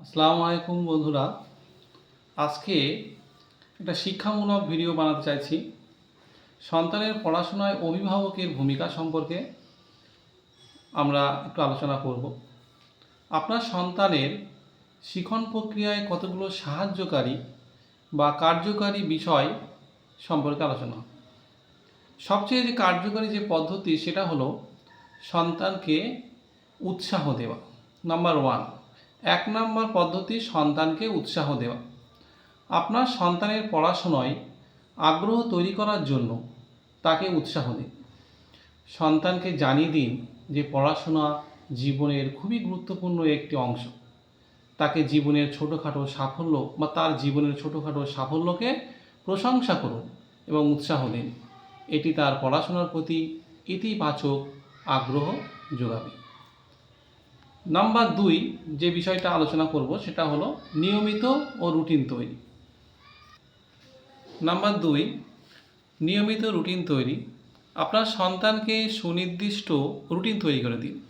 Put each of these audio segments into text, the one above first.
আসসালামু আলাইকুম বন্ধুরা। আজকে একটা শিক্ষামূলক ভিডিও বানাতে চাইছি। সন্তানের পড়াশোনায় অভিভাবকের ভূমিকা সম্পর্কে আমরা একটু আলোচনা করব। আপনার সন্তানের শিখন প্রক্রিয়ায় কতগুলো সাহায্যকারী বা কার্যকারী বিষয় সম্পর্কে আলোচনা। সবচেয়ে যে কার্যকারী যে পদ্ধতি সেটা হলো সন্তানকে উৎসাহ দেওয়া। Number one. এক নম্বর পদ্ধতি সন্তানকে উৎসাহ দেওয়া। আপনার সন্তানের পড়াশোনায় আগ্রহ তৈরি করার জন্য তাকে উৎসাহ দিন। সন্তানকে জানিয়ে দিন যে পড়াশোনা জীবনের খুবই গুরুত্বপূর্ণ একটি অংশ। তাকে জীবনের ছোটোখাটো সাফল্য বা তার জীবনের ছোটোখাটো সাফল্যকে প্রশংসা করুন এবং উৎসাহ দিন। এটি তার পড়াশোনার প্রতি ইতিবাচক আগ্রহ যোগাবে। নাম্বার দুই যে বিষয়টা আলোচনা করব সেটা হলো নিয়মিত ও রুটিন তৈরি। নাম্বার দুই, নিয়মিত রুটিন তৈরি। আপনার সন্তানকে সুনির্দিষ্ট রুটিন তৈরি করে দিন,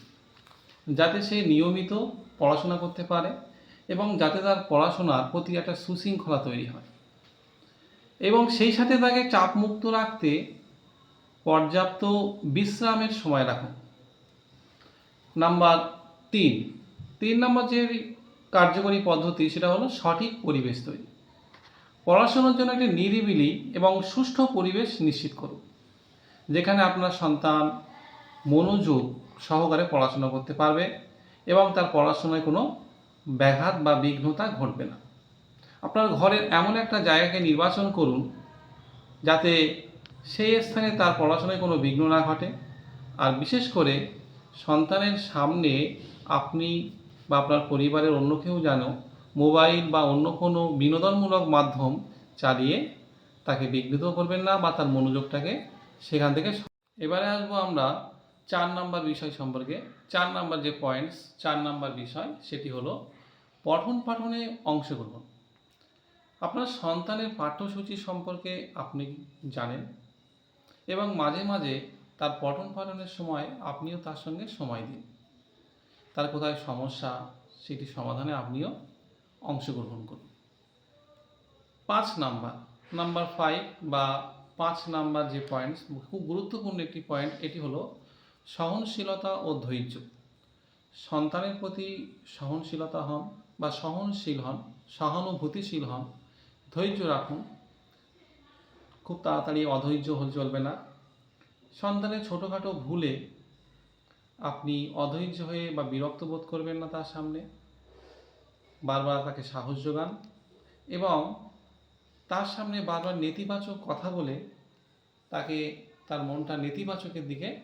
যাতে সে নিয়মিত পড়াশোনা করতে পারে এবং যাতে তার পড়াশোনার প্রতি একটা সুশৃঙ্খলা তৈরি হয়। এবং সেই সাথে তাকে চাপমুক্ত রাখতে পর্যাপ্ত বিশ্রামের সময় রাখুন। নাম্বার তিন। তিন নম্বর যে কার্যকরী পদ্ধতি, সেটা হলো সঠিক পরিবেশ তৈরি। পড়াশোনার জন্য একটি নিরিবিলি এবং সুষ্ঠু পরিবেশ নিশ্চিত করুন, যেখানে আপনার সন্তান মনোযোগ সহকারে পড়াশোনা করতে পারবে এবং তার পড়াশোনায় কোনো ব্যাঘাত বা বিঘ্নতা ঘটবে না। আপনার ঘরের এমন একটা জায়গাকে নির্বাচন করুন, যাতে সেই স্থানে তার পড়াশোনায় কোনো বিঘ্ন না ঘটে। আর বিশেষ করে সন্তানের সামনে আপনি বা আপনার পরিবারের অন্য কেউ যেন মোবাইল বা অন্য কোনো বিনোদনমূলক মাধ্যম চালিয়ে তাকে বিঘ্নিত করবেন না বা তার মনোযোগটাকে সেখান থেকে এবারে আসব আমরা চার নাম্বার বিষয় সম্পর্কে। চার নাম্বার যে পয়েন্টস চার নাম্বার বিষয়, সেটি হলো পঠন পাঠনে অংশগ্রহণ। আপনার সন্তানের পাঠ্যসূচি সম্পর্কে আপনি জানেন এবং মাঝে মাঝে তার পঠন পাঠনের সময় আপনিও তার সঙ্গে সময় দিন। তার কোথায় সমস্যা, সেটি সমাধানে আপনিও অংশগ্রহণ করুন। পাঁচ নাম্বার নাম্বার ফাইভ বা পাঁচ নাম্বার যে পয়েন্ট খুব গুরুত্বপূর্ণ একটি পয়েন্ট এটি হলো সহনশীলতা ও ধৈর্য। সন্তানের প্রতি সহনশীলতা হন বা সহনশীল হন, সহানুভূতিশীল হন, ধৈর্য রাখুন। খুব তাড়াতাড়ি অধৈর্য হলে, চলবে না। সন্তানের ছোটোখাটো ভুলে আপনি অধৈর্য হয়ে বা বিরক্ত বোধ করবেন না তার সামনে। বারবার তাকে সাহস যোগান এবং তার সামনে বারবার নেতিবাচক কথা বলে তাকে তার মনটা নেতিবাচকের দিকে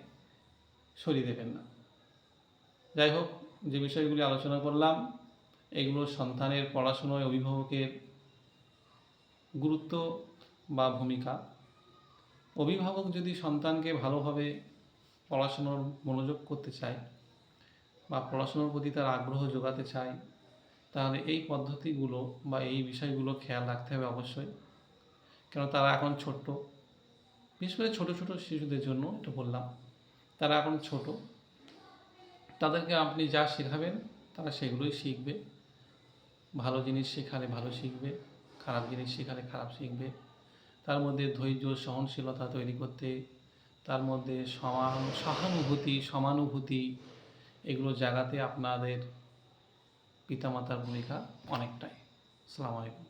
সরিয়ে দেবেন না। যাই হোক, যে বিষয়গুলি আলোচনা করলাম, এগুলো সন্তানের পড়াশোনায় অভিভাবকের গুরুত্ব বা ভূমিকা। অভিভাবক যদি সন্তানকে ভালোভাবে পড়াশোনার মনোযোগ করতে চায় বা পড়াশুনোর প্রতি তার আগ্রহ যোগাতে চায়, তাহলে এই পদ্ধতিগুলো বা এই বিষয়গুলো খেয়াল রাখতে হবে অবশ্যই। কেন তারা এখন ছোট্ট। বিশেষ করে ছোটো ছোটো শিশুদের জন্য এটা বললাম, তারা এখন ছোট। তাদেরকে আপনি যা শেখাবেন তারা সেগুলোই শিখবে। ভালো জিনিস শেখালে ভালো শিখবে, খারাপ জিনিস শেখালে খারাপ শিখবে। তার মধ্যে ধৈর্য, সহনশীলতা তৈরি করতে, তার মধ্যে সমান, সহানুভূতি, সমানুভূতি এগুলো জাগাতে আপনাদের পিতামাতার ভূমিকা অনেকটাই। আসসালামু আলাইকুম।